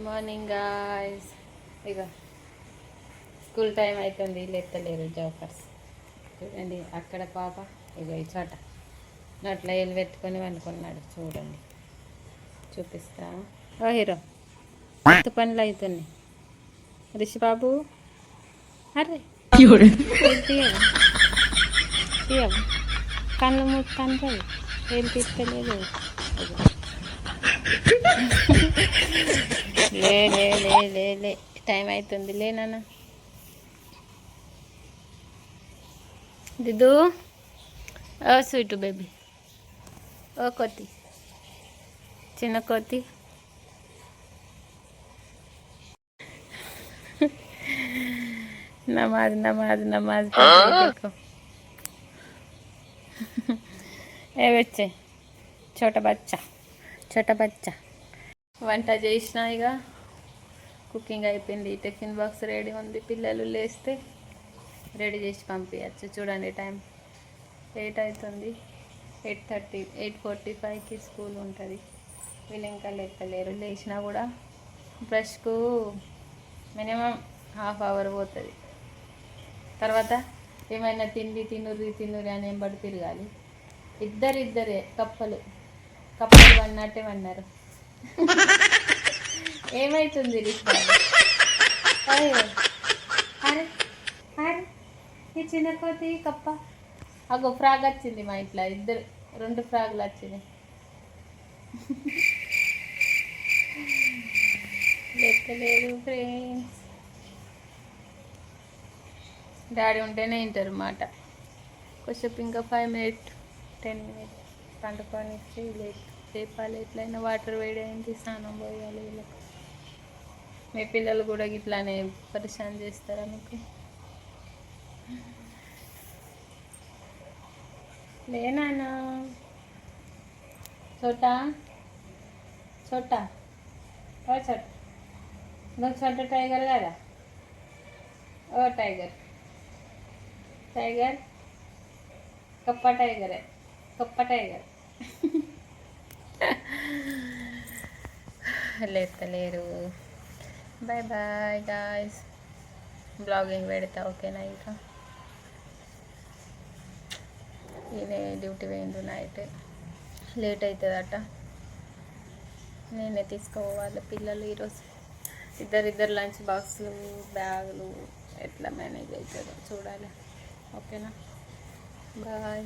Good morning guys ఇక school time అవుతుంది లేపుతలేరు జోకర్స్ చూడండి అక్కడ పాప ఇగో ఈ చోట. నోట్లో ఏళ్ళు పెట్టుకొని వండుకున్నాడు చూడండి. చూపిస్తా. ఓ హీరో కొత్త పనులు అవుతున్నాయి? రిషి బాబు అరే కళ్ళు మూస్తాను ఏం తీసుకోలేదు లే లే లే లే లే. టైం అవుతుంది లే నాన్న. దిద్దు ఓ స్వీట్ బేబీ. ఓ కొత్తి చిన్న కొత్తి నమాజ్ నమాజ్ నమాజ్। ఏ వచ్చే. చోట బచ్చా. చోట బచ్చా. వంట చేసిన ఇక కుకింగ్ అయిపోయింది. టిఫిన్ బాక్స్ రెడీ ఉంది. పిల్లలు లేస్తే రెడీ చేసి పంపించచ్చు చూడండి టైం. ఎయిట్ అవుతుంది. ఎయిట్ థర్టీ ఎయిట్ ఫార్టీ ఫైవ్కి స్కూల్ ఉంటుంది. వీళ్ళు ఇంకా లెక్కలేరు లేచినా కూడా బ్రష్కు మినిమం హాఫ్ అవర్ పోతుంది. తర్వాత ఏమైనా తిండి తినుర్రి తినుర్రి అని ఎంబడి తిరగాలి. ఇద్దరిద్దరే కప్పలు. కప్పలు వన్నట్టే వన్నారు. ఏమైతుంది అరే అరే ఈ చిన్న కోతి కప్ప. అగో ఫ్రాగ్ వచ్చింది మా ఇంట్లో. ఇద్దరు రెండు ఫ్రాగులు వచ్చినాయి. లెక్కలేదు ఫ్రెండ్స్ డాడీ ఉంటేనే వింటారు మాట. కొంచెం ఇంకా ఫైవ్ మినిట్ టెన్ మినిట్స్ పండుకొని లేట్ లేపాలి ఎట్లయినా వాటర్ వేడైంది స్నానం పోయాలి వీళ్ళకి. మీ పిల్లలు కూడా ఇట్లానే పరిశాన్ చేస్తారా మీకు? లేనా చోటా? చోటా? ఓ చోట. నువ్వు చోట టైగర్ కదా ఓ టైగర్. టైగర్? కప్ప టైగరే. కప్ప tiger. లేతలేరు bye bye guys blogging పెడతా ఓకేనా ఇంకా? ఈయన డ్యూటీ పోయిండు నైట్ లేట్ అవుతుందట నేనే తీసుకోవాలి పిల్లలు ఈరోజు. ఇద్దరిద్దరు లంచ్ బాక్సులు బ్యాగులు ఎట్లా మేనేజ్ అవుతుందో చూడాలి. ఓకేనా? బాయ్